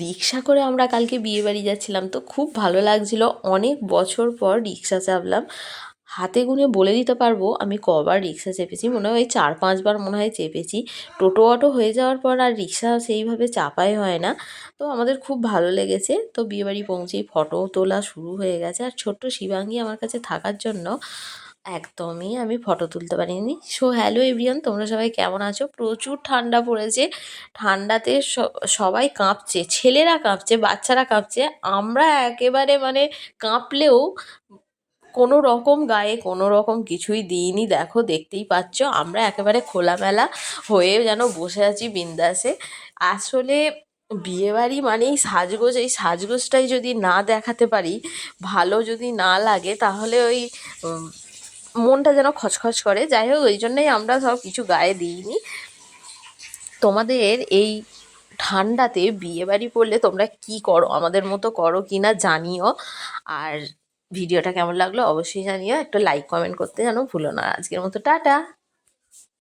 রিক্সা করে আমরা কালকে বিয়েবাড়ি যাচ্ছিলাম তো খুব ভালো লাগছিল। অনেক বছর পর রিক্সা চাপলাম। হাতে গুনে বলে দিতে পারব, আমি কবার রিক্সা চেপেছি, মনে হয় চার পাঁচবার মনে হয় চেপেছি। টোটো অটো হয়ে যাওয়ার পর আর রিক্সা সেইভাবে চাপাই হয় না। তো আমাদের খুব ভালো লেগেছে। তো বিয়েবাড়ি পৌঁছেই ফটো তোলা শুরু হয়ে গেছে। আর ছোট্ট শিবাঙ্গী আমার কাছে থাকার জন্য একদমই আমি ফটো তুলতে পারিনি। সো হ্যালো এভরিওয়ান তোমরা সবাই কেমন আছো? প্রচুর ঠান্ডা পড়েছে। ঠান্ডাতে সবাই কাঁপছে, ছেলেরা কাঁপছে, বাচ্চারা কাঁপছে। আমরা একেবারে মানে কাঁপলেও কোনো রকম গায়ে কোনো রকম কিছুই দিইনি। দেখো, দেখতেই পাচ্ছ, আমরা একেবারে খোলামেলা হয়ে যেন বসে আছি বিন্দাসে। আসলে বিয়েবাড়ি মানেই সাজগোজ, এই সাজগোজটাই যদি না দেখাতে পারি, ভালো যদি না লাগে, তাহলে ওই মনটা যেন খচখচ করে। যাই হোক ওই জন্যই আমরা সব কিছু গায়ে দিইনি। তোমাদের এই ঠান্ডাতে বিয়েবাড়ি পড়লে তোমরা কি করো? আমাদের মতো করো কি না জানিও। আর ভিডিওটা কেমন লাগল অবশ্যই জানিও। একটা লাইক কমেন্ট করতে যেন ভুলো না। আজকের মতো টাটা।